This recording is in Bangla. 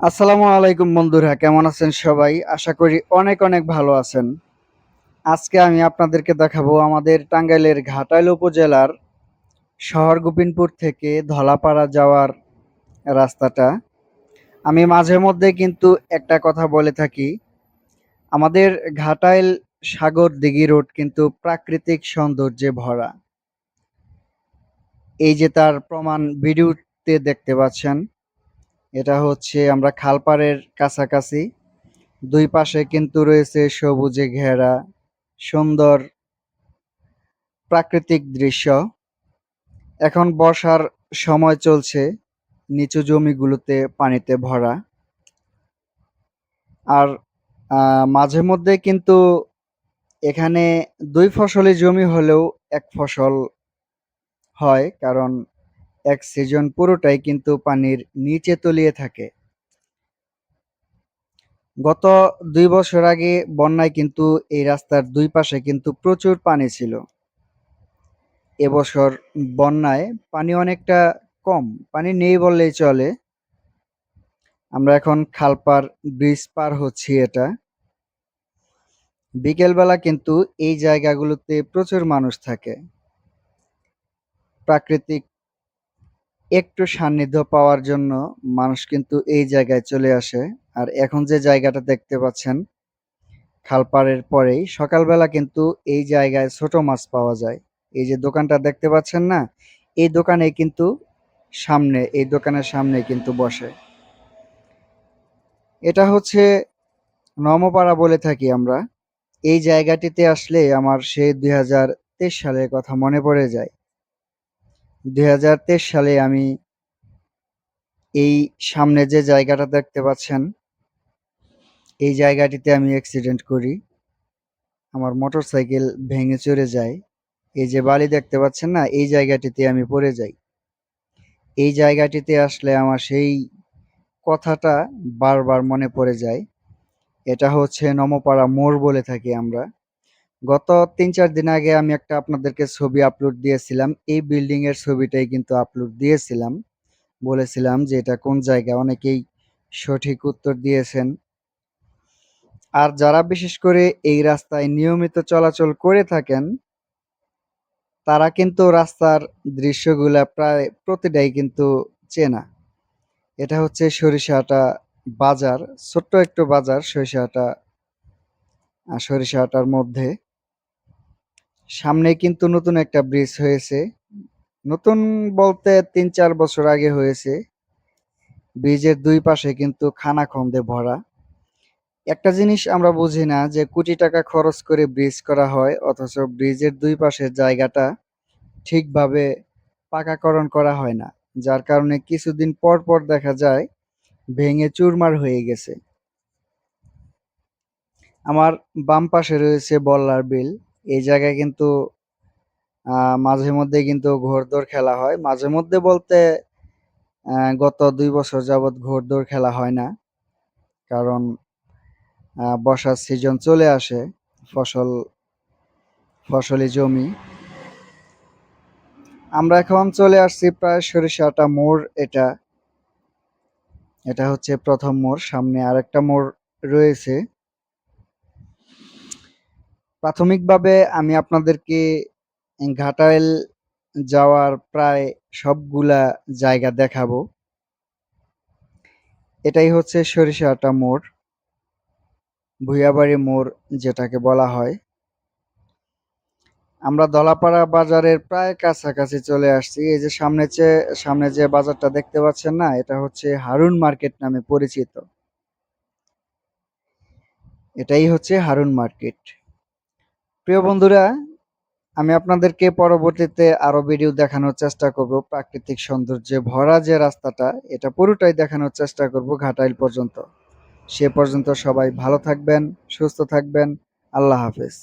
আসসালামু আলাইকুম বন্ধুরা, কেমন আছেন সবাই? আশা করি অনেক অনেক ভালো আছেন। আজকে আমি আপনাদেরকে দেখাবো আমাদের টাঙ্গাইলের ঘাটাইল উপজেলার শহর গোবিন্দপুর থেকে ধলাপাড়া যাওয়ার রাস্তাটা। আমি মাঝে মধ্যে কিন্তু একটা কথা বলে থাকি, আমাদের ঘাটাইল সাগর দিঘি রোড কিন্তু প্রাকৃতিক সৌন্দর্যে ভরা। এই যে তার প্রমাণ ভিডিওতে দেখতে পাচ্ছেন এটা হচ্ছে আমরা খালপাড়ের কাছাকাছি। দুই পাশে কিন্তু রয়েছে সবুজে ঘেরা, সুন্দর প্রাকৃতিক দৃশ্য। এখন বর্ষার সময় চলছে, নিচু জমিগুলোতে পানিতে ভরা। আর মাঝে মধ্যে কিন্তু এখানে দুই ফসলি জমি হলেও এক ফসল হয়, কারণ এক সিজন পুরোটাই কিন্তু পানির নিচে তলিয়ে থাকে। গত দুই বছর আগে বন্যায় কিন্তু এই রাস্তার দুই পাশে কিন্তু প্রচুর পানি ছিল। এবছর বন্যায় পানি অনেকটা কম, পানি নেই বললেই চলে। আমরা এখন খালপার ব্রিজ পার হচ্ছি এটা। বিকেলবেলা কিন্তু এই জায়গাগুলোতে প্রচুর মানুষ থাকে। প্রাকৃতিক একটু সান্নিধ্য পাওয়ার জন্য মানুষ কিন্তু এই জায়গায় চলে আসে। আর এখন যে জায়গাটা দেখতে পাচ্ছেন, খালপাড়ের পরেই সকালবেলা কিন্তু এই জায়গায় ছোট মাছ পাওয়া যায়। এই যে দোকানটা দেখতে পাচ্ছেন না, এই দোকানে কিন্তু সামনে, এই দোকানের সামনে কিন্তু বসে। এটা হচ্ছে নমপাড়া বলে থাকি আমরা। এই জায়গাটিতে আসলে আমার সেই দুই হাজার তেইশ সালের কথা মনে পড়ে যায়। দুই হাজার তেইশ সালে আমি এই সামনে যে জায়গাটা দেখতে পাচ্ছেন, এই জায়গাটিতে আমি অ্যাক্সিডেন্ট করি। আমার মোটর সাইকেল ভেঙে চড়ে যায়। এই যে বালি দেখতে পাচ্ছেন না, এই জায়গাটিতে আমি পড়ে যাই। এই জায়গাটিতে আসলে আমার সেই কথাটা বারবার মনে পড়ে যায়। এটা হচ্ছে নমপাড়া মোড় বলে থাকি আমরা। গত তিন চার দিন আগে আমি একটা আপনাদেরকে ছবি আপলোড দিয়েছিলাম। এই বিল্ডিং এর ছবিটাই কিন্তু আপলোড দিয়েছিলাম। বলেছিলাম যে এটা কোন জায়গা অনেকেই সঠিক উত্তর দিয়েছেন। আর যারা বিশেষ করে এই রাস্তায় নিয়মিত চলাচল করে থাকেন, তারা কিন্তু রাস্তার দৃশ্যগুলা প্রায় প্রতিটাই কিন্তু চেনা। এটা হচ্ছে সরিষাটা বাজার, ছোট্ট একটু বাজার সরিষাটা সরিষাটার মধ্যে। সামনে কিন্তু নতুন একটা ব্রিজ হয়েছে। নতুন বলতে তিন চার বছর আগে হয়েছে। ব্রিজের দুই পাশে কিন্তু খানাখন্দে ভরা। একটা জিনিস আমরা বুঝি না যে কোটি টাকা খরচ করে ব্রিজ করা হয়, অথচ ব্রিজের দুই পাশের জায়গাটা ঠিকভাবে পাকাকরণ করা হয় না। যার কারণে কিছুদিন পর পর দেখা যায় ভেঙে চুরমার হয়ে গেছে। আমার বাম পাশে রয়েছে বল্লার বিল। এই জায়গায় কিন্তু মাঝে মধ্যে কিন্তু ঘোড়দৌড় খেলা হয়। মাঝে মধ্যে বলতে গত দুই বছর যাবৎ ঘোড়দৌড় খেলা হয় না। কারণ বর্ষার সিজন চলে আসে, ফসল, ফসলি জমি। আমরা এখন চলে আসছি প্রায় সরিষাটা মোড় এটা। এটা হচ্ছে প্রথম মোড়, সামনে আরেকটা মোড় রয়েছে। প্রাথমিকভাবে আমি আপনাদেরকে ঘাটাইল যাওয়ার প্রায় সবগুলা জায়গা দেখাবো। এটাই হচ্ছে সরিষাটা মোড়, ভুইয়াবাড়ি মোড় যেটাকে বলা হয়। আমরা দলাপাড়া বাজারের প্রায় কাছাকাছি চলে আসছি। এই যে সামনে যে সামনে যে বাজারটা দেখতে পাচ্ছেন না, এটা হচ্ছে হারুন মার্কেট নামে পরিচিত। এটাই হচ্ছে হারুন মার্কেট। প্রিয় বন্ধুরা, আমি আপনাদেরকে পরবর্তীতে আরও ভিডিও দেখানোর চেষ্টা করব। প্রাকৃতিক সৌন্দর্যে ভরা যে রাস্তাটা, এটা পুরোটাই দেখানোর চেষ্টা করব ঘাটাইল পর্যন্ত। সে পর্যন্ত সবাই ভালো থাকবেন, সুস্থ থাকবেন। আল্লাহ হাফেজ।